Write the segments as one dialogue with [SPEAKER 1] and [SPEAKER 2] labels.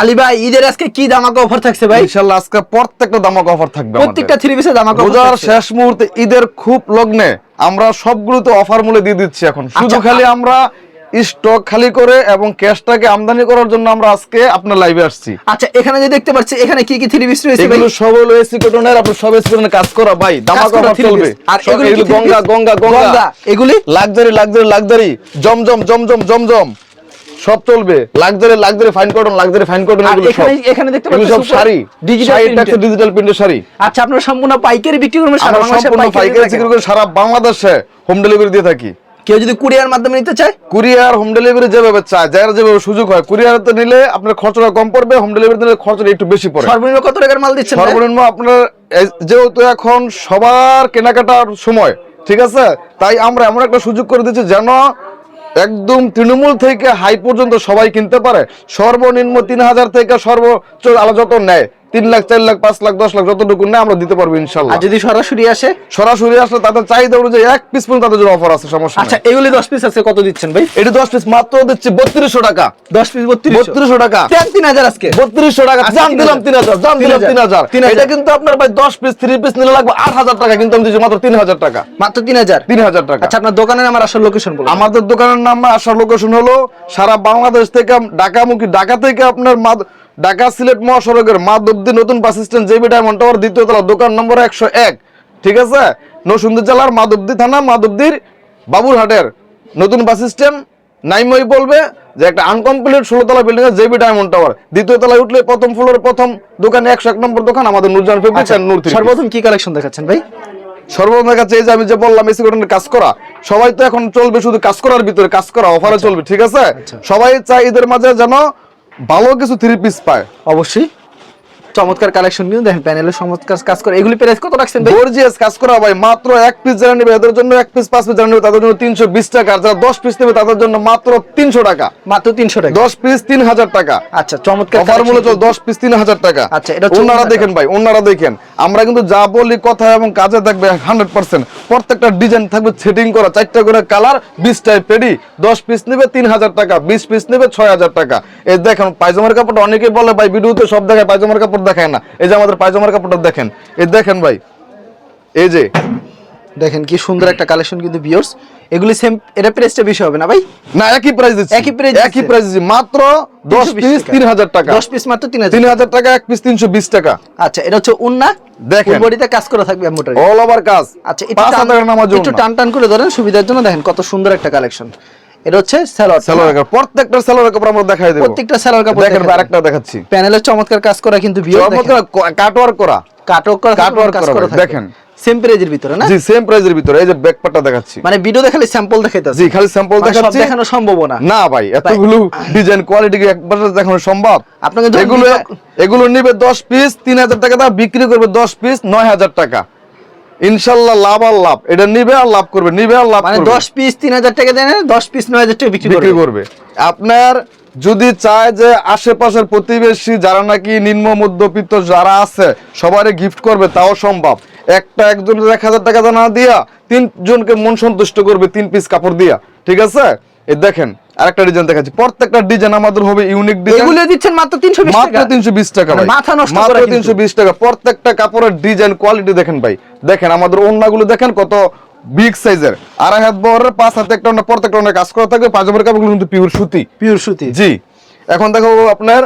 [SPEAKER 1] আলী ভাই ঈদের আজকে কি দামাকা অফার থাকছে ভাই?
[SPEAKER 2] ইনশাল্লাহ আজকে প্রত্যেকটা দামাক অফার থাকবে
[SPEAKER 1] প্রত্যেকটা থ্রি পিসে দামাকা
[SPEAKER 2] রোজার শেষ মুহূর্তে ঈদের খুব লগ্নে আমরা সবগুলোতে অফার মূল্যে দিয়ে দিচ্ছি এখন। শুধু
[SPEAKER 1] আচ্ছা,
[SPEAKER 2] খালি আমরা স্টক খালি করে এবং ক্যাশটাকে আমদানি করার জন্য আমরা আজকে আপনার লাইভে আসছি।
[SPEAKER 1] আচ্ছা এখানে যে দেখতে পাচ্ছি এখানে কি কি থ্রি পিস রয়েছে
[SPEAKER 2] এগুলো সব হলো এসি কটনের আপনার সব এসি কটনের কাজ করা। ভাই দামাক অফার চলবে।
[SPEAKER 1] আর এগুলো কি
[SPEAKER 2] এগুলো
[SPEAKER 1] three
[SPEAKER 2] গঙ্গা
[SPEAKER 1] piece?
[SPEAKER 2] গঙ্গা।
[SPEAKER 1] গঙ্গা,
[SPEAKER 2] গঙ্গা
[SPEAKER 1] এগুলি?
[SPEAKER 2] Luxury luxury luxury Zamzam Zamzam Zamzam. সব চলবে। Luxury luxury fine cotton luxury fine cotton এগুলো সব।
[SPEAKER 1] এখানে দেখতে
[SPEAKER 2] এগুলো
[SPEAKER 1] পাচ্ছি
[SPEAKER 2] সব শাড়ি।
[SPEAKER 1] ডিজিটাল
[SPEAKER 2] ডিজিটাল ডিজিটাল প্রিন্টের শাড়ি।
[SPEAKER 1] আচ্ছা আপনারা সম্পূর্ণ পাইকারি বিক্রি করবেন সারা বাংলাদেশে
[SPEAKER 2] সম্পূর্ণ
[SPEAKER 1] পাইকারি
[SPEAKER 2] বিক্রি করে সারা বাংলাদেশে হোম ডেলিভারি দিয়ে থাকি।
[SPEAKER 1] কেউ যদি কুরিয়ার মাধ্যমে নিতে চায়?
[SPEAKER 2] কুরিয়ার হোম ডেলিভারি যেভাবে চায় যার যেভাবে সুযোগ হয় কুরিয়ারতে নিলে আপনার খরচটা কম পড়বে হোম ডেলিভারি নিলে খরচটা একটু বেশি পড়ে।
[SPEAKER 1] সর্বনিম্ন কত টাকার মাল দিচ্ছেন
[SPEAKER 2] সর্বনিম্ন আপনার যেহেতু এখন সবার কেনাকাটার সময় ঠিক আছে? তাই আমরা এমন একটা সুযোগ করে দিচ্ছি যেন একদম তৃণমূল থেকে হাই পর্যন্ত সবাই কিনতে পারে। সর্বনিম্ন তিন হাজার থেকে সর্বোচ্চ আলো যত নেয়। তিন লাখ চার লাখ পাঁচ লাখ দশ লাখ যতটুকু নেয় আমরা দিতে পারব ইনশাল্লাহ।
[SPEAKER 1] যদি সরাসরি আসে?
[SPEAKER 2] সরাসরি আসলে তাদের চাহিদা অনুযায়ী এক পিস পর্যন্ত তাদের জন্য অফার আছে সমস্যা
[SPEAKER 1] আচ্ছা এগুলি দশ পিস আছে কত দিচ্ছেন ভাই?
[SPEAKER 2] এটি দশ পিস মাত্র দিচ্ছি বত্রিশশো টাকা।
[SPEAKER 1] দশ পিস
[SPEAKER 2] বত্রিশশো? টাকা।
[SPEAKER 1] তিন হাজার আজকে?
[SPEAKER 2] বত্রিশশো টাকা
[SPEAKER 1] তিন
[SPEAKER 2] দিলাম তিন হাজার।
[SPEAKER 1] তিন
[SPEAKER 2] দিলাম তিন হাজার
[SPEAKER 1] তিন
[SPEAKER 2] এটা কিন্তু আপনার ভাই দশ পিস থ্রি পিস নিলে লাগবে আট হাজার টাকা কিন্তু আমি দিচ্ছি মাত্র তিন হাজার টাকা।
[SPEAKER 1] মাত্র তিন হাজার?
[SPEAKER 2] তিন হাজার টাকা।
[SPEAKER 1] আচ্ছা আপনার দোকানের আমার আসল লোকেশন বলুন।
[SPEAKER 2] আমাদের দোকানের নাম আসার লোকেশন হলো সারা বাংলাদেশ থেকে ঢাকামুখী ঢাকা থেকে আপনার ঢাকা সিলেট মহাসড়কের মাধবদী নতুন bus stand JB diamond tower দ্বিতীয় তলা দোকান নম্বর একশো এক। ঠিক আছে? নরসিংদী জেলার মাধবদী থানা মাধবদীর বাবুরহাটের নতুন বাস স্ট্যান্ড। নাইমই বলবে যে একটা আনকমপ্লিট ষোলো তলা বিল্ডিং এর জেবি ডায়মন্ড টাওয়ার। দ্বিতীয় তলায় উঠলে প্রথম ফ্লোরের প্রথম দোকানে একশো এক নম্বর দোকান আমাদের নুরজান ফেব্রিক্স
[SPEAKER 1] আচ্ছা,
[SPEAKER 2] নূর
[SPEAKER 1] সর্বপ্রথম কি কালেকশন দেখাচ্ছেন ভাই?
[SPEAKER 2] সর্বপ্রথম কাছে এই যে আমি যে বললাম এসি কটনের কাজ করা। সবাই তো এখন চলবে শুধু কাজ করার ভিতরে কাজ করা অফারে চলবে ঠিক আছে? সবাই চাই ঈদের মাঝে যেন ভালো কিছু থ্রি পিস পায়।
[SPEAKER 1] অবশ্যই। চমৎকার কালেকশন কিন্তু দেখেন প্যানেলের চমৎকার কাজ করে। এগুলি প্রাইস কত রাখছেন ভাই?
[SPEAKER 2] গর্জিয়াস কাজ করা ভাই মাত্র এক পিস যারা নেবে এদের জন্য এক পিস পাঁচ পিস যারা নেবে তাদের জন্য তিনশো বিশ টাকা। আর যারা দশ পিস নেবে তাদের জন্য মাত্র তিনশো টাকা।
[SPEAKER 1] মাত্র তিনশো টাকা?
[SPEAKER 2] দশ পিস তিন হাজার টাকা।
[SPEAKER 1] আচ্ছা চমৎকার
[SPEAKER 2] অফার মূল্য
[SPEAKER 1] collection
[SPEAKER 2] চল দশ পিস তিন হাজার টাকা।
[SPEAKER 1] আচ্ছা, এটা
[SPEAKER 2] ওনারা। দেখেন ভাই ওনারা দেখেন। আমরা কিন্তু যা বলি কথা এবং কাজে থাকবে হান্ড্রেড পার্সেন্ট প্রত্যেকটা ডিজাইন থাকবে সেটিং করা, চারটা করে কালার বিশ টাইপ পেডি দশ পিস নেবে তিন হাজার টাকা, বিশ পিস নেবে ছয় হাজার টাকা। এই দেখেন, পায়জামার কাপড়টা অনেকেই বলে, ভাই, ভিডিওতে সব দেখায়, পায়জামার কাপড় দেখায় না। এই যে আমাদের পায়জামার কাপড়টা দেখেন। এই দেখেন, ভাই। এই যে
[SPEAKER 1] দেখেন কি সুন্দর একটা কালেকশন কিন্তু বিয়ার্স এগুলি সেম এটা প্রাইসটা বেশি হবে না ভাই?
[SPEAKER 2] না একই প্রাইস দিচ্ছি।
[SPEAKER 1] একই price
[SPEAKER 2] একই প্রাইস দিচ্ছি। মাত্র দশ
[SPEAKER 1] 320
[SPEAKER 2] পিস
[SPEAKER 1] টাকা।
[SPEAKER 2] তিন হাজার টাকা।
[SPEAKER 1] দশ পিস মাত্র তিন হাজার
[SPEAKER 2] তিন হাজার টাকা এক পিস তিনশো বিশ টাকা।
[SPEAKER 1] আচ্ছা এটা হচ্ছে উন্না
[SPEAKER 2] দেখেন।
[SPEAKER 1] বডিতে কাজ করা থাকবে মোটর
[SPEAKER 2] অল ওভার কাজ।
[SPEAKER 1] আচ্ছা একটু
[SPEAKER 2] পাঁচ হাজার নামাজ
[SPEAKER 1] একটু টান টান করে ধরেন সুবিধার জন্য দেখেন কত সুন্দর একটা কালেকশন এটা হচ্ছে স্যালোয়ার
[SPEAKER 2] সেলোয়ার কাপড়। প্রত্যেকটা সেলোয়ার কাপড় আমরা দেখাই দেবো।
[SPEAKER 1] প্রত্যেকটা সেলোয়ার কাপড়
[SPEAKER 2] দেখেন আরেকটা দেখাচ্ছি।
[SPEAKER 1] প্যানেলের চমৎকার কাজ করা কিন্তু বিয়ার্স দেখেন।
[SPEAKER 2] কাটওয়ার করা।
[SPEAKER 1] কাটক করা কাজ
[SPEAKER 2] করা দেখেন।
[SPEAKER 1] সেম প্রাইজের ভিতরে না?
[SPEAKER 2] জি সেম প্রাইজের ভিতরে। এই যে ব্যাকপাটটা দেখাচ্ছি।
[SPEAKER 1] মানে ভিডিও দেখালে স্যাম্পল দেখাইতেছে।
[SPEAKER 2] জি খালি স্যাম্পল
[SPEAKER 1] মানে
[SPEAKER 2] দেখাচ্ছি।
[SPEAKER 1] দেখানো সম্ভব না।
[SPEAKER 2] না ভাই এতগুলো ডিজাইন কোয়ালিটি একবার দেখানো সম্ভব?
[SPEAKER 1] আপনাকে
[SPEAKER 2] এগুলো এগুলো নিবে 10 পিস 3000 টাকা দাম বিক্রি করবে 10 পিস 9000 টাকা। ইনশাআল্লাহ লাভ আর লাভ। এটা নিবে আর লাভ করবে নিবে আর লাভ
[SPEAKER 1] মানে পিস টাকা দেন পিস নয় হাজার টাকা বিক্রি করবে।
[SPEAKER 2] আপনার যদি চায় যে আশেপাশের প্রতিবেশী যারা নাকি নিম্ন মধ্যবিত্ত যারা আছে সবারই গিফট করবে তাও সম্ভব। একটা একজনের এক হাজার টাকা না দিয়া তিনজনকে মন সন্তুষ্ট করবে তিন পিস কাপড় দিয়া। ঠিক আছে? এই দেখেন আরেকটা ডিজাইন দেখাচ্ছি। প্রত্যেকটা ডিজাইন আমাদের হবে ইউনিক ডিজাইন
[SPEAKER 1] এগুলো দিচ্ছেন মাত্র টাকা।
[SPEAKER 2] টাকা
[SPEAKER 1] মানে
[SPEAKER 2] ভাই।
[SPEAKER 1] মাথা নষ্ট
[SPEAKER 2] মাত্র
[SPEAKER 1] করা কিন্তু।
[SPEAKER 2] তিনশো বিশ টাকা। প্রত্যেকটা কাপড়ের ডিজাইন কোয়ালিটি দেখেন ভাই। দেখেন আমাদের ওন্নাগুলো দেখেন কত বিগ সাইজের আড়াই হাত বহরের পাঁচ হাতে একটা ওন্না, প্রত্যেকটা ওন্না কাজ করা থাকবে। পাজামার কাপড়গুলো কিন্তু পিওর সুতি।
[SPEAKER 1] পিওর সুতি।
[SPEAKER 2] জি। এখন দেখো আপনার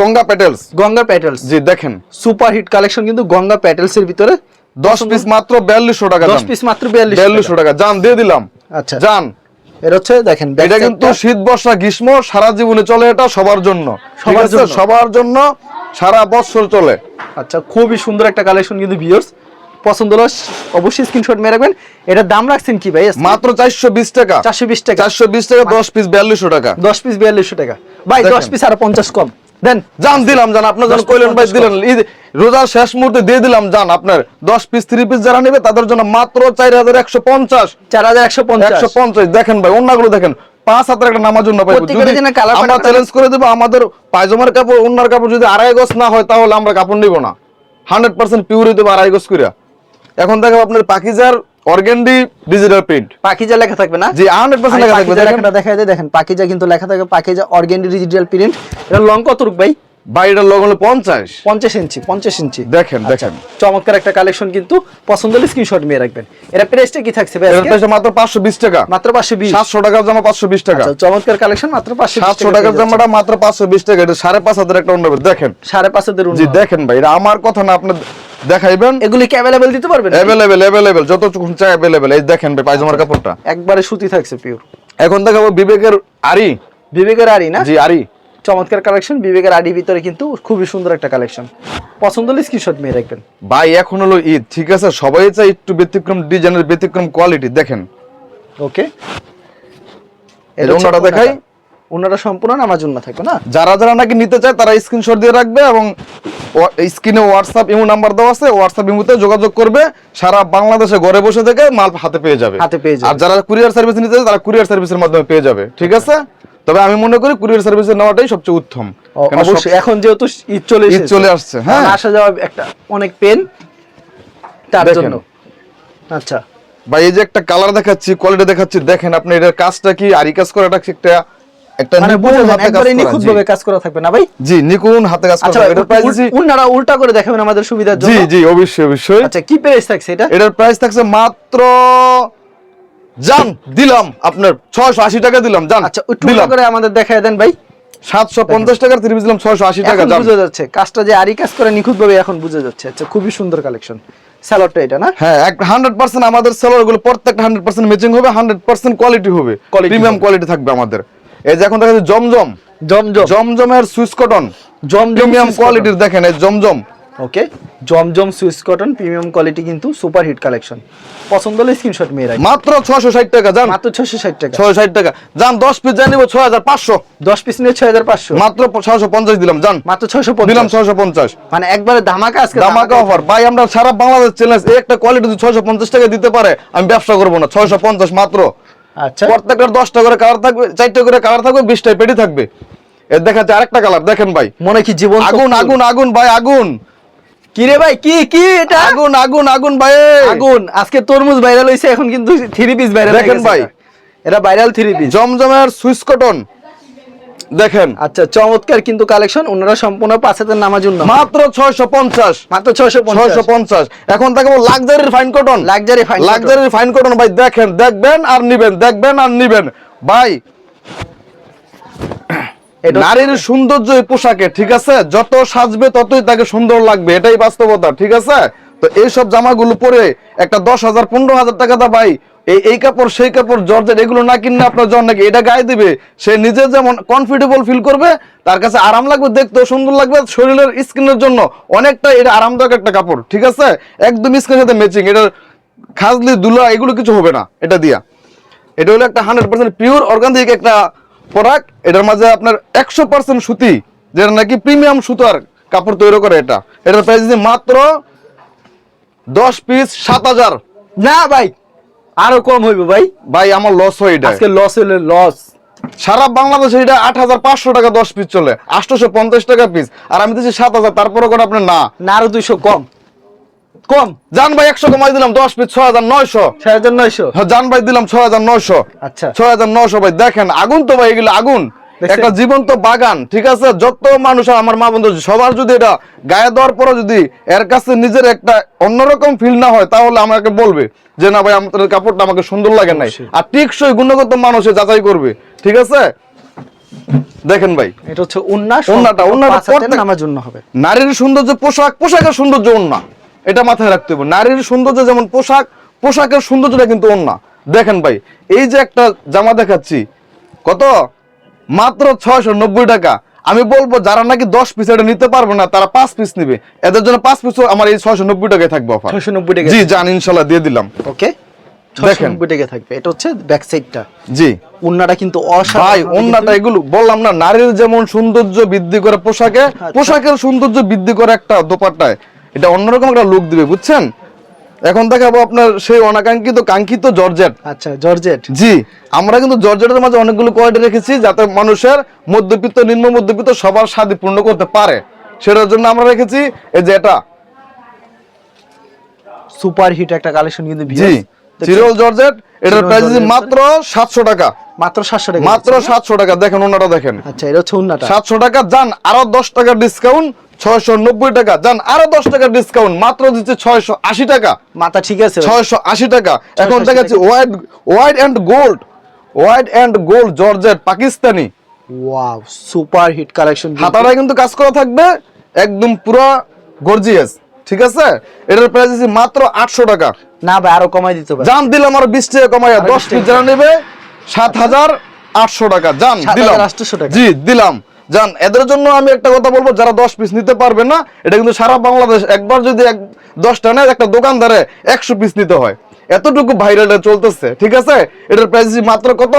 [SPEAKER 2] গঙ্গা প্যাটেলস
[SPEAKER 1] গঙ্গা প্যাটেলস
[SPEAKER 2] জি দেখেন।
[SPEAKER 1] সুপার হিট কালেকশন কিন্তু গঙ্গা প্যাটেলস এর ভিতরে।
[SPEAKER 2] দশ পিস মাত্র বিয়াল্লিশশো টাকা
[SPEAKER 1] দশ পিস মাত্র বিয়াল্লিশ
[SPEAKER 2] বিয়াল্লিশশো টাকা। জান দিয়ে দিলাম।
[SPEAKER 1] আচ্ছা।
[SPEAKER 2] জান।
[SPEAKER 1] এর হচ্ছে দেখেন
[SPEAKER 2] এটা কিন্তু শীত বর্ষা গ্রীষ্ম সারা জীবনে চলে এটা সবার জন্য।
[SPEAKER 1] সবার জন্য।
[SPEAKER 2] সবার জন্য সারা বছর চলে।
[SPEAKER 1] আচ্ছা খুবই সুন্দর একটা কালেকশন কিন্তু ভিউয়ার্স পছন্দ হলো অবশ্যই স্ক্রিনশট মেরে রাখবেন। এটার দাম রাখছেন কি ভাই?
[SPEAKER 2] মাত্র চারশো বিশ টাকা।
[SPEAKER 1] চারশো বিশ টাকা।
[SPEAKER 2] চারশো বিশ টাকা দশ পিস বিয়াল্লিশশো টাকা।
[SPEAKER 1] দশ পিস বিয়াল্লিশশো টাকা। ভাই
[SPEAKER 2] দেখেন।
[SPEAKER 1] দশ পিস আর পঞ্চাশ কম। দেন
[SPEAKER 2] জান দিলাম জান আপনার জন্য কইলেন ভাই দিলেন। রোজার শেষ মুহূর্তে দিয়ে দিলাম জান আপনার দশ পিস থ্রি পিস যারা নেবে তাদের জন্য মাত্র চার হাজার একশো পঞ্চাশ।
[SPEAKER 1] চার হাজার একশো পঞ্চাশ।
[SPEAKER 2] একশো পঞ্চাশ দেখেন ভাই অন্যগুলো দেখেন পাঁচ হাতের একটা নামার জন্য পাইবো। যদি আমরা চ্যালেঞ্জ করে দেবো আমাদের পায়জামার কাপড় অন্যার কাপড় যদি আড়াই গজ না হয় তাহলে আমরা কাপড় নিব না। হান্ড্রেড পার্সেন্ট পিওর হইতে আড়াই গজ করিয়া এখন দেখো আপনার পাকিজার অর্গেন্ডি ডিজিটাল প্রিন্ট
[SPEAKER 1] পাকিজা লেখা থাকবে না?
[SPEAKER 2] জি 100% লেখা থাকবে
[SPEAKER 1] লেখাটা দেখাই দেয় দেখেন পাকিজা কিন্তু লেখা থাকবে পাকিজা অর্গেন্ডি ডিজিটাল প্রিন্ট এটা লং কত রুক ভাই?
[SPEAKER 2] বাইরের লগ হলো 50
[SPEAKER 1] পঞ্চাশ ইঞ্চি পঞ্চাশ ইঞ্চি।
[SPEAKER 2] দেখেন দেখেন।
[SPEAKER 1] চমৎকার একটা কালেকশন কিন্তু পছন্দ হলে স্ক্রিনশট নিয়ে রাখবেন। এটা প্রাইসটা কি থাকছে
[SPEAKER 2] মাত্র 520 টাকা।
[SPEAKER 1] মাত্র পাঁচশো বিশ।
[SPEAKER 2] 700 টাকার জামা 520 টাকা।
[SPEAKER 1] আচ্ছা, চমৎকার কালেকশন মাত্র পাঁচশো
[SPEAKER 2] 700 টাকার জামাটা মাত্র 520 টাকা। এটা 5.5 একটা অন্য দেখেন।
[SPEAKER 1] সাড়ে পাঁচ হাজার
[SPEAKER 2] জি দেখেন ভাই এটা আমার কথা না আপনি দেখাইবেন।
[SPEAKER 1] এগুলি কি অ্যাভেলেবেল দিতে পারবেন
[SPEAKER 2] অ্যাভেলেবেল অ্যাভেলেবেল যত চাই অ্যাভেলেবেল এই দেখেন ভাই পায়জামার কাপড়টা।
[SPEAKER 1] একবারে সুতি থাকছে পিওর
[SPEAKER 2] এখন দেখাবো বিবেকের আরি
[SPEAKER 1] বিবেকের আড়ি না?
[SPEAKER 2] জি আরি
[SPEAKER 1] চমৎকার কালেকশন বিবেকের আড়ির ভিতরে কিন্তু খুবই সুন্দর একটা কালেকশন পছন্দ হলে স্ক্রিনশট নিয়ে রাখবেন
[SPEAKER 2] ভাই এখন হলো ঈদ ঠিক আছে? সবাই চাই একটু ব্যতিক্রম ডিজাইনের ব্যতিক্রম কোয়ালিটি দেখেন।
[SPEAKER 1] ওকে
[SPEAKER 2] এটা অন্যটা দেখাই?
[SPEAKER 1] ওনারা সম্পূর্ণ নামার জন্য থাকবে না?
[SPEAKER 2] যারা যারা নাকি নিতে চায় তারা স্ক্রিনশট দিয়ে রাখবে এবং স্ক্রিনে হোয়াটসঅ্যাপ ইমো নাম্বার দেওয়া আছে হোয়াটসঅ্যাপ ইমোতে যোগাযোগ করবে। সারা বাংলাদেশে ঘরে বসে থেকে মাল হাতে পেয়ে যাবে।
[SPEAKER 1] হাতে পেয়ে যাবে।
[SPEAKER 2] আর যারা কুরিয়ার সার্ভিস নিতে চায় তারা কুরিয়ার সার্ভিসের মাধ্যমে পেয়ে যাবে ঠিক আছে? তবে আমি মনে করি কুরিয়ার সার্ভিসে নেওয়াটাই সবচেয়ে উত্তম।
[SPEAKER 1] অবশ্যই। এখন যেহেতু ঈদ চলে
[SPEAKER 2] ঈদ চলে আসছে, হ্যাঁ।
[SPEAKER 1] আসা যাওয়া একটা অনেক পেন তার জন্য। আচ্ছা।
[SPEAKER 2] ভাই এই যে একটা কালার দেখাচ্ছি কোয়ালিটি দেখাচ্ছি দেখেন আপনি এটার কাজটা কি আরি কাজ করাটা একটা একটা
[SPEAKER 1] মানে
[SPEAKER 2] কাজ
[SPEAKER 1] একবারে
[SPEAKER 2] করা,
[SPEAKER 1] নিখুঁত ভাবে কাজ করা থাকবে না ভাই?
[SPEAKER 2] জি নিকুন হাতে কাজ
[SPEAKER 1] আচ্ছা
[SPEAKER 2] করা এটার প্রাইস
[SPEAKER 1] উনারা উল্টা করে দেখাবেন আমাদের সুবিধার
[SPEAKER 2] জি জি অবশ্যই অবশ্যই।
[SPEAKER 1] আচ্ছা কি প্রাইস থাকছে এটা?
[SPEAKER 2] এটার প্রাইস থাকছে মাত্র জান দিলাম। আপনার ছয়শো আশি টাকা দিলাম
[SPEAKER 1] আচ্ছা করে আমাদের দেখায় দেন ভাই।
[SPEAKER 2] সাতশো পঞ্চাশ টাকার দিলাম ছয়শো আশি টাকা
[SPEAKER 1] বুঝা যাচ্ছে কাজটা যে কাজ করে নিখুঁত ভাবে এখন বুঝা যাচ্ছে। আচ্ছা খুবই সুন্দর কালেকশন স্যালাডটা এটা না?
[SPEAKER 2] হ্যাঁ এক হান্ড্রেড পার্সেন্ট আমাদেরগুলো প্রত্যেকটা হান্ড্রেড পার্সেন্ট ম্যাচিং হবে হান্ড্রেড পার্সেন্ট কোয়ালিটি হবে। প্রিমিয়াম কোয়ালিটি থাকবে আমাদের। এই যে এখন দেখা যাচ্ছে জমজম।
[SPEAKER 1] জমজম।
[SPEAKER 2] জমজমের সুইস কটন।
[SPEAKER 1] জমজম
[SPEAKER 2] প্রিমিয়াম কোয়ালিটির দেখেন এই জমজম।
[SPEAKER 1] ওকে জমজম সুইস কটন প্রিমিয়াম কোয়ালিটি কিন্তু সুপার হিট কালেকশন পছন্দ হলে স্ক্রিনশট মেয়ে রাখবেন।
[SPEAKER 2] মাত্র ছয়শো ষাট টাকা জান?
[SPEAKER 1] মাত্র ছশো ষাট টাকা।
[SPEAKER 2] ছয় ষাট টাকা। জান দশ পিস জান নিবো ছয় হাজার পাঁচশো।
[SPEAKER 1] দশ পিস নিয়ে ছয় হাজার পাঁচশো।
[SPEAKER 2] মাত্র ছয়শো পঞ্চাশ দিলাম জান?
[SPEAKER 1] মাত্র ছয়শো
[SPEAKER 2] দিলাম
[SPEAKER 1] পঞ্চাশ
[SPEAKER 2] ছয়শো পঞ্চাশ।
[SPEAKER 1] মানে একবারে ধামাকা আজকে
[SPEAKER 2] দামাকা অফার ভাই আমরা সারা বাংলাদেশ চ্যালেঞ্জ একটা কোয়ালিটি যদি ছয়শো পঞ্চাশ টাকা দিতে পারে আমি ব্যবসা করব না। ছয়শো পঞ্চাশ মাত্র।
[SPEAKER 1] আচ্ছা।
[SPEAKER 2] প্রত্যেকটার দশটা করে কালার থাকবে চারটে করে কালার থাকবে বিশটাই পেটি থাকবে। এর দেখাচ্ছে আরেকটা কালার দেখেন ভাই।
[SPEAKER 1] মনে কি জীবন
[SPEAKER 2] আগুন আগুন আগুন ভাই আগুন।
[SPEAKER 1] কি রে ভাই কি কি এটা?
[SPEAKER 2] আগুন আগুন আগুন ভাই।
[SPEAKER 1] আগুন আজকে তরমুজ ভাইরাল হইছে এখন কিন্তু থ্রি পিস ভাইরাল
[SPEAKER 2] দেখেন ভাই।
[SPEAKER 1] এটা ভাইরাল থ্রি পিস
[SPEAKER 2] জমজমের সুইস কটন। দেখেন।
[SPEAKER 1] আচ্ছা চমৎকার কিন্তু কালেকশন ওনারা সম্পূর্ণ পাঁচ হাজার নামার জন্য
[SPEAKER 2] মাত্র ছয়শো পঞ্চাশ।
[SPEAKER 1] মাত্র ছয়শো
[SPEAKER 2] ছয়শো পঞ্চাশ। এখন থাকব লাক্সারির ফাইন কটন
[SPEAKER 1] লাক্সারি ফাইন
[SPEAKER 2] লাক্সারির ফাইন কটন ভাই দেখেন দেখবেন আর নিবেন দেখবেন আর নিবেন। ভাই নারীর সৌন্দর্য এই পোশাকে, ঠিক আছে? যত সাজবে ততই তাকে সুন্দর লাগবে, এটাই বাস্তবতা, ঠিক আছে? তো এইসব জামাগুলো পরে একটা দশ হাজার, পনেরো হাজার টাকা দা ভাই, এই কাপড়, সেই কাপড়, জর্জেট, এগুলো না কিনলে আপনার জন নাকি? এটা গায়ে দিবে। সে নিজে যেমন কমফোর্টেবল ফিল করবে, তার কাছে আরাম লাগবে দেখতে সুন্দর লাগবে শরীরের স্কিনের জন্য অনেকটা এটা আরামদায়ক একটা কাপড়, ঠিক আছে? একদম স্কিনের সাথে ম্যাচিং এটা খাজলি, দুলা, এগুলো কিছু হবে না, এটা দিয়া। এটা হলো একটা হান্ড্রেড পিওর অর্গানিক একটা প্রোডাক্ট এটার মাঝে আপনার একশো পার্সেন্ট সুতি যেটা নাকি প্রিমিয়াম সুতার কাপড় তৈরি করে এটা। এটার প্রাইস দিচ্ছে মাত্র দশ পিস সাত হাজার।
[SPEAKER 1] না ভাই আরও কম হইবে ভাই।
[SPEAKER 2] ভাই আমার লস হয় এটা।
[SPEAKER 1] আজকে লস হইলে লস
[SPEAKER 2] সারা বাংলাদেশে এটা আট হাজার পাঁচশো টাকা দশ পিস চলে। আটশোশো পঞ্চাশ টাকা পিস আর আমি দিচ্ছি সাত হাজার তারপরে করে আপনি না।
[SPEAKER 1] না আরও দুইশো কম। কম।
[SPEAKER 2] জান ভাই একশো কমাই দিলাম দশ পিস ছয় হাজার নয়শো।
[SPEAKER 1] ছয় হাজার নয়শো?
[SPEAKER 2] হ্যাঁ, জান ভাই দিলাম ছয় হাজার নয়শো।
[SPEAKER 1] আচ্ছা।
[SPEAKER 2] ছয় হাজার নশো ভাই দেখেন আগুন তো ভাই এগুলো আগুন? একটা জীবন্ত বাগান ঠিক আছে? যত মানুষ আমার মা বন্ধু সবার যদি এটা গায়ে দেওয়ার পরে যদি এর কাছে নিজের একটা অন্যরকম ফিল না হয় তাহলে আমাকে বলবে যে না ভাই আমাদের কাপড়টা আমাকে সুন্দর লাগে নাই। আর টিকসই গুণগত মানুষে যাচাই করবে ঠিক আছে? দেখেন ভাই।
[SPEAKER 1] এটা হচ্ছে
[SPEAKER 2] ওড়নাটা প্রত্যেক-
[SPEAKER 1] নামার জন্য হবে।
[SPEAKER 2] নারীর সৌন্দর্য পোশাক পোশাকের সৌন্দর্য অন্যা এটা মাথায় রাখতে হবে। নারীর সৌন্দর্য যেমন পোশাক পোশাকের সৌন্দর্যটা কিন্তু অন্যা। দেখেন ভাই এই যে একটা জামা দেখাচ্ছি কত? মাত্র ছয়শো নব্বই টাকা। আমি বলব যারা নাকি দশ পিস এটা নিতে পারবে না তারা পাঁচ পিস নিবে। এদের জন্য পাঁচ পিস আমার এই ছয়শো নব্বই টাকায় থাকবে অফার
[SPEAKER 1] 690 টাকা।
[SPEAKER 2] জি জান ইনশাল্লাহ দিয়ে দিলাম।
[SPEAKER 1] ওকে?
[SPEAKER 2] দেখেন।
[SPEAKER 1] দেখেন টাকা থাকবে। এটা হচ্ছে ব্যাক সাইডটা
[SPEAKER 2] জি।
[SPEAKER 1] উন্নাটা কিন্তু
[SPEAKER 2] ভাই
[SPEAKER 1] অসাধারণ
[SPEAKER 2] অন্যটা এগুলো বললাম না নারীর যেমন সৌন্দর্য বৃদ্ধি করে পোশাকে
[SPEAKER 1] আচ্ছা।
[SPEAKER 2] পোশাকের সৌন্দর্য বৃদ্ধি করে একটা দোপাট্টায়। এটা অন্যরকম একটা লুক দিবে বুঝছেন? এখন দেখাবো আপনার সেই অনাকাঙ্ক্ষিত কাঙ্ক্ষিত জর্জেট।
[SPEAKER 1] আচ্ছা জর্জেট।
[SPEAKER 2] জি আমরা কিন্তু জর্জেটের মাঝে অনেকগুলো কোয়ালিটি রেখেছি যাতে মানুষের মধ্যবিত্ত নিম্ন মধ্যবিত্ত সবার স্বাদ পূর্ণ করতে পারে। সেটার জন্য আমরা রেখেছি এই যে এটা।
[SPEAKER 1] সুপার হিট একটা কালেকশন কিন্তু
[SPEAKER 2] জি। চিরল জর্জেট এটার প্রাইস। মাত্র সাতশো টাকা।
[SPEAKER 1] মাত্র সাতশো টাকা।
[SPEAKER 2] মাত্র
[SPEAKER 1] দিচ্ছেন না?
[SPEAKER 2] সাতশো টাকা দেখেন ওনারা দেখেন।
[SPEAKER 1] আচ্ছা এটা হচ্ছে উন্নাটা
[SPEAKER 2] সাতশো টাকা যান আরও দশ টাকা ডিসকাউন্ট ছয়শো নব্বই টাকা। যান আরও দশ টাকা ডিসকাউন্ট মাত্র দিচ্ছে ছয়শো আশি টাকা।
[SPEAKER 1] মাথা ঠিক আছে?
[SPEAKER 2] ছয়শো আশি টাকা। এখন
[SPEAKER 1] 680
[SPEAKER 2] দেখাচ্ছি white white and gold white and gold georgette Pakistani
[SPEAKER 1] wow super hit collection
[SPEAKER 2] হাতাটা কিন্তু কাজ করা থাকবে একদম পুরো গর্জিয়াস ঠিক আছে? এটার প্রাইস আছে মাত্র আটশো টাকা।
[SPEAKER 1] না ভাই আরও কমাই দিতে পারে
[SPEAKER 2] জান দিলাম আর বিশ টাকা কমাইয়া
[SPEAKER 1] আরও
[SPEAKER 2] দশ
[SPEAKER 1] 20
[SPEAKER 2] পিস যারা নেবে সাত হাজার আটশো টাকা। জান
[SPEAKER 1] 7,800
[SPEAKER 2] দিলাম।
[SPEAKER 1] টাকা।
[SPEAKER 2] জি দিলাম। জান এদের জন্য আমি একটা কথা বলব যারা দশ পিস নিতে পারবে না এটা কিন্তু সারা বাংলাদেশ একবার যদি এক দশটা নেয় একটা দোকানদারে একশো পিস নিতে হয়। এতটুকু ভাইরাল চলতেছে ঠিক আছে? এটার প্রাইস মাত্র কত?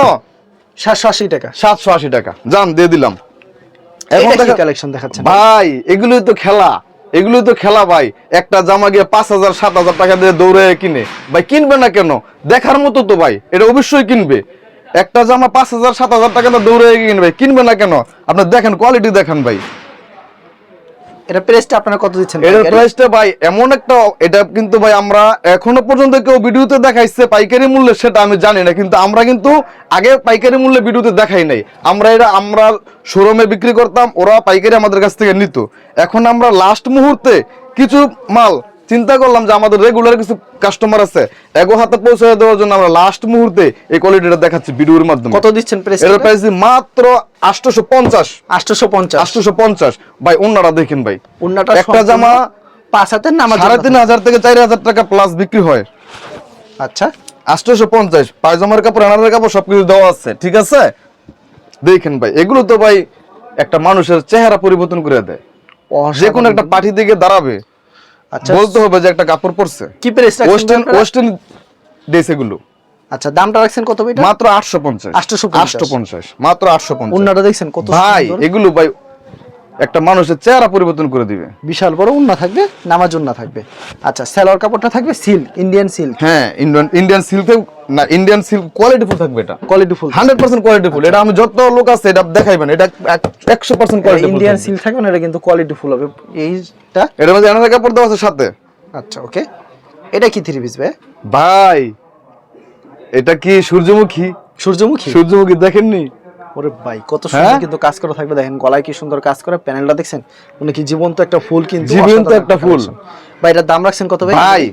[SPEAKER 1] সাতশো আশি টাকা।
[SPEAKER 2] সাতশো আশি টাকা। জান দিয়ে দিলাম। এখন
[SPEAKER 1] কালেকশন দেখাচ্ছেন।
[SPEAKER 2] ভাই এগুলোই তো খেলা। এগুলোই তো খেলা ভাই। একটা জামা গিয়ে পাঁচ হাজার সাত হাজার টাকা দিয়ে দৌড়ে কিনে। ভাই কিনবে না কেন? দেখার মতো তো ভাই। এটা অবশ্যই কিনবে। একটা জামা পাঁচ হাজার সাত হাজার টাকা দিয়ে দৌড়ে কিনবে? কিনবে না কেন? আপনি দেখেন কোয়ালিটি দেখেন ভাই।
[SPEAKER 1] এটা প্রেসটা আপনারা কত দিচ্ছেন
[SPEAKER 2] এটার প্রাইসটা ভাই এমন একটা এটা কিন্তু ভাই আমরা এখনও পর্যন্ত কেউ ভিডিওতে দেখাইছে পাইকারি মূল্যে সেটা আমি জানি না কিন্তু আমরা কিন্তু আগে পাইকারি মূল্যে ভিডিওতে দেখাই নাই। আমরা এটা আমরা শোরুমে বিক্রি করতাম ওরা পাইকারি আমাদের কাছ থেকে নিত। এখন আমরা লাস্ট মুহূর্তে কিছু মাল চিন্তা করলাম যে আমাদের রেগুলার কিছু কাস্টমার আছে এগো হাতে পৌঁছে দেওয়ার জন্য আমরা লাস্ট মুহূর্তে এই কোয়ালিটিটা দেখাচ্ছি ভিডিওর মাধ্যমে।
[SPEAKER 1] কত দিচ্ছেন প্রেস
[SPEAKER 2] এটার প্রাইস মাত্র আটশোশো পঞ্চাশ
[SPEAKER 1] আটশোশো পঞ্চাশ
[SPEAKER 2] আটশোশো পঞ্চাশ ভাই অন্যরা দেখেন ভাই।
[SPEAKER 1] উন্নাটা
[SPEAKER 2] একটা জামা
[SPEAKER 1] পাঁচ হাতের নামাজ
[SPEAKER 2] সাড়ে তিন হাজার থেকে চার হাজার টাকা প্লাস বিক্রি হয়।
[SPEAKER 1] আচ্ছা।
[SPEAKER 2] আটশোশো পঞ্চাশ পায়জামার কাপড় আনারের কাপড় সবকিছু দেওয়া আছে ঠিক আছে? দেখেন ভাই এগুলো তো ভাই একটা মানুষের চেহারা পরিবর্তন করে দেয়। যে কোনো একটা পার্টি দিকে দাঁড়াবে।
[SPEAKER 1] আচ্ছা
[SPEAKER 2] বলতে হবে যে একটা কাপড় পরছে।
[SPEAKER 1] কি প্রেস
[SPEAKER 2] ওয়েস্টার্ন ওয়েস্টার্ন ড্রেস এগুলো।
[SPEAKER 1] আচ্ছা দামটা রাখছেন কত ভাই
[SPEAKER 2] মাত্র আটশো পঞ্চাশ।
[SPEAKER 1] 850
[SPEAKER 2] আটশো পঞ্চাশ মাত্র আটশো পঞ্চাশ।
[SPEAKER 1] উন্নাটা দেখছেন কত
[SPEAKER 2] ভাই এগুলো ভাই একটা মানুষের চেহারা পরিবর্তন করে দিবে।
[SPEAKER 1] বিশাল বড় উন্না থাকবে নামাজ উন্না থাকবে। আচ্ছা সালোয়ার কাপড়টা থাকবে সিল্ক ইন্ডিয়ান সিল্ক
[SPEAKER 2] হ্যাঁ ইন্ডিয়ান ইন্ডিয়ান সিল্কে না ইন্ডিয়ান সিল্ক কোয়ালিটিফুল থাকবে এটা।
[SPEAKER 1] Quality full
[SPEAKER 2] hundred percent qualityful এটা আমি যত লোক আছে এটা দেখাইবেন এটা একশো পার্সেন্ট কোয়ালিটি
[SPEAKER 1] ইন্ডিয়ান সিল্ক থাকবে। না এটা কিন্তু কোয়ালিটি ফুল হবে। এইটা?
[SPEAKER 2] এটার মধ্যে এনার কাপড় দেওয়া আছে সাথে।
[SPEAKER 1] আচ্ছা ওকে এটা কি থ্রি পিস ভাই?
[SPEAKER 2] ভাই এটা কি সূর্যমুখী?
[SPEAKER 1] সূর্যমুখী?
[SPEAKER 2] সূর্যমুখী দেখেননি?
[SPEAKER 1] ওরে ভাই কত
[SPEAKER 2] হ্যাঁ?
[SPEAKER 1] সুন্দর কিন্তু কাজ করা থাকবে। দেখেন গলায় কি সুন্দর কাজ করে। প্যানেলটা দেখছেন? মানে কি জীবন্ত একটা ফুল কিন্তু
[SPEAKER 2] জীবন্ত একটা ফুল।
[SPEAKER 1] ভাই এটার দাম রাখছেন কত ভাই?
[SPEAKER 2] ভাই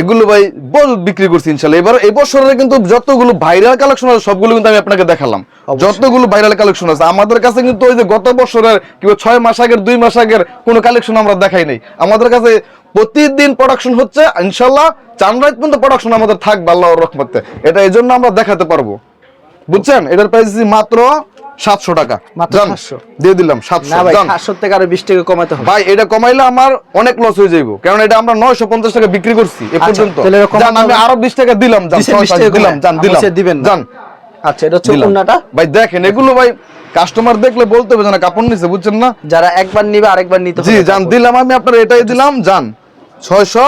[SPEAKER 2] এগুলো ভাই বল বিক্রি করছি ইনশাল্লাহ। এবার এই বছরের কিন্তু যতগুলো ভাইরাল কালেকশন আছে সবগুলো কিন্তু আমি আপনাকে দেখালাম। যতগুলো ভাইরাল কালেকশন আছে আমাদের কাছে কিন্তু ওই যে গত বছরের কিংবা ছয় মাস আগের দুই মাস আগের কোনো কালেকশন আমরা দেখাই নাই। আমাদের কাছে প্রতিদিন প্রোডাকশন হচ্ছে ইনশাল্লাহ চান্দ্রাইত পর্যন্ত প্রোডাকশন আমাদের থাকবে আল্লাহর রহমতে। এটা এই জন্য আমরা দেখাতে পারব। বুঝছেন? এটার প্রাইস মাত্র সাতশো টাকা।
[SPEAKER 1] মাত্র
[SPEAKER 2] দিয়ে দিলাম সাতশো
[SPEAKER 1] থেকে আরও বিশ টাকা কমাতে হবে।
[SPEAKER 2] ভাই এটা কমাইলে আমার অনেক লস হয়ে যাইব। কারণ এটা আমরা নয়শো পঞ্চাশ টাকা বিক্রি করছি এ
[SPEAKER 1] আচ্ছা,
[SPEAKER 2] পর্যন্ত। আমি আরও বিশ টাকা দিলাম জান
[SPEAKER 1] দিছেন 20
[SPEAKER 2] ছয়
[SPEAKER 1] টাকা
[SPEAKER 2] দিলাম
[SPEAKER 1] দিবেন।
[SPEAKER 2] জান।
[SPEAKER 1] আচ্ছা এটা হচ্ছে
[SPEAKER 2] ভাই দেখেন এগুলো ভাই কাস্টমার দেখলে বলতে হবে না কাপড় নিছে বুঝছেন না?
[SPEAKER 1] যারা একবার নিবে আরেকবার নিতে
[SPEAKER 2] জি জান দিলাম আমি আপনার এটাই দিলাম জান ছয়শো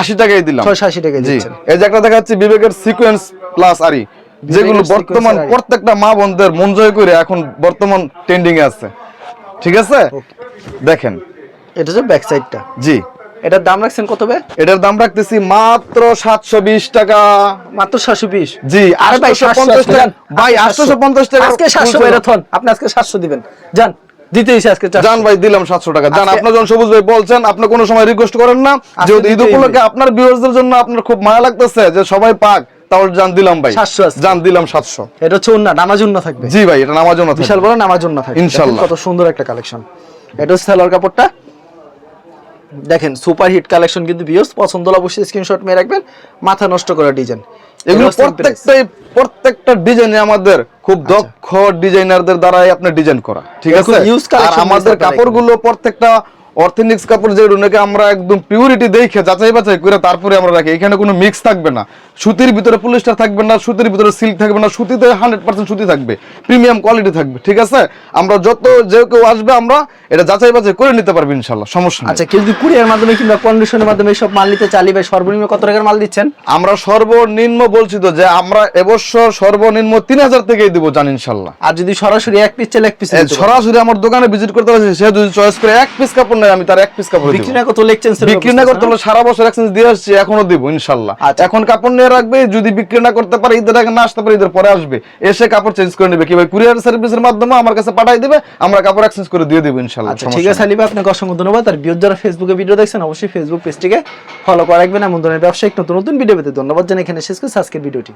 [SPEAKER 2] আশি টাকাই দিলাম।
[SPEAKER 1] ছয়শো আশি দিচ্ছেন।
[SPEAKER 2] এই যে একটা দেখাচ্ছি বিবেকের সিকোয়েন্স প্লাস আরি। যেগুলো বর্তমান প্রত্যেকটা মা বোনদের মন জয় করে এখন বর্তমান ট্রেন্ডিং এ আছে। ঠিক আছে? দেখেন।
[SPEAKER 1] এটা হচ্ছে ব্যাক সাইডটা
[SPEAKER 2] জি।
[SPEAKER 1] এটার দাম রাখছেন কত ভাই?
[SPEAKER 2] এটার দাম রাখতেছি মাত্র সাতশো বিশ টাকা।
[SPEAKER 1] মাত্র সাতশো বিশ?
[SPEAKER 2] জি
[SPEAKER 1] আরে ভাই
[SPEAKER 2] 850 টাকা। ভাই আটশো পঞ্চাশ টাকা
[SPEAKER 1] আজকে সাতশো ভাই থন আপনি আজকে সাতশো দিবেন। যান দিতেইছে আজকে চারশো।
[SPEAKER 2] জান ভাই দিলাম সাতশো টাকা। জান
[SPEAKER 1] আজকে-
[SPEAKER 2] আপনার যখন সবুজ ভাই বলছেন আপনি কোনো সময় রিকোয়েস্ট করেন না।
[SPEAKER 1] আজকে
[SPEAKER 2] যেহেতু ঈদ
[SPEAKER 1] দিতেই
[SPEAKER 2] উপলক্ষে আপনার ভিউয়ার্সদের জন্য আপনার খুব মায়া লাগতেছে যে সবাই পাক। তাহলে জান দিলাম ভাই।
[SPEAKER 1] 700
[SPEAKER 2] জান দিলাম সাতশো।
[SPEAKER 1] এটা হচ্ছে নামাজ থাকবে।
[SPEAKER 2] জি ভাই এটা নামার জন্য
[SPEAKER 1] বিশাল বড় নামার জন্য থাকবে। কত সুন্দর একটা কালেকশন। এটা হচ্ছে সালোয়ার কাপড়টা। দেখেন সুপার হিট কালেকশন কিন্তু ভিউয়ার্স পছন্দ হলে অবশ্যই স্ক্রিনশট মেরে রাখবেন। মাথা নষ্ট করা ডিজাইন
[SPEAKER 2] এগুলো প্রত্যেকটাই প্রত্যেকটা ডিজাইনে আমাদের খুব দক্ষ ডিজাইনারদের দ্বারাই আপনার ডিজাইন করা। ঠিক আছে? আর আমাদের কাপড়গুলো প্রত্যেকটা অর্থেনিক্স কাপড় যেগুলো নাকি আমরা একদম পিউরিটি দেখে যাচাই বাছাই করে তারপরে আমরা রাখি। এখানে কোনো মিক্স থাকবে না। সুতির ভিতরে পলিস্টার থাকবে না সুতির ভিতরে সিল্ক থাকবে না সুতিতে হান্ড্রেড পার্সেন্ট সুতি থাকবে। প্রিমিয়াম কোয়ালিটি থাকবে ঠিক আছে? আমরা যত যে কেউ আসবে আমরা এটা যাচাই বাছাই করে নিতে পারব ইনশাল্লাহ সমস্যা
[SPEAKER 1] আচ্ছা কেউ যদি কুরিয়ার মাধ্যমে কিংবা কন্ডিশনের মাধ্যমে সব মাল নিতে চালি ভাই সর্বনিম্ন কত টাকার মাল দিচ্ছেন?
[SPEAKER 2] আমরা সর্বনিম্ন বলছি তো যে আমরা এবছর সর্বনিম্ন তিন হাজার থেকেই দিব জান ইনশাল্লাহ
[SPEAKER 1] আর যদি সরাসরি এক পিস চাইলে এক পিস
[SPEAKER 2] সরাসরি আমার দোকানে ভিজিট করতে পারছে সে যদি চয়েস করে এক পিস কাপড় আমি তার এক পিস কাপড়
[SPEAKER 1] বিক্রি না করতে এক্সচেঞ্জ
[SPEAKER 2] বিক্রি না করতে হলে সারা বছর এক্সচেঞ্জ দিয়ে আসছি এখনও দিব
[SPEAKER 1] আচ্ছা।
[SPEAKER 2] এখন কাপড় নিয়ে রাখবে যদি বিক্রি না করতে পারে ঈদের আগে না আসতে পারে ঈদের পরে আসবে। এসে কাপড় চেঞ্জ করে নেবে। কি ভাই কুরিয়ার সার্ভিসের মাধ্যমে আমার কাছে পাঠাই দিবে আমরা কাপড় এক্সচেঞ্জ করে দিয়ে দেবো ইনশাল্লাহ
[SPEAKER 1] আচ্ছা ঠিক আছে আলিবা আপনাকে অসংখ্য ধন্যবাদ। আর বিয়োজ যারা ফেসবুকে ভিডিও দেখছেন অবশ্যই ফেসবুক পেজটিকে ফলো করে রাখবেন। এমন ধরনের ব্যবসায়িক নতুন নতুন ভিডিও পেতে ধন্যবাদ জানাই। এখানে শেষ করছি আজকের ভিডিওটি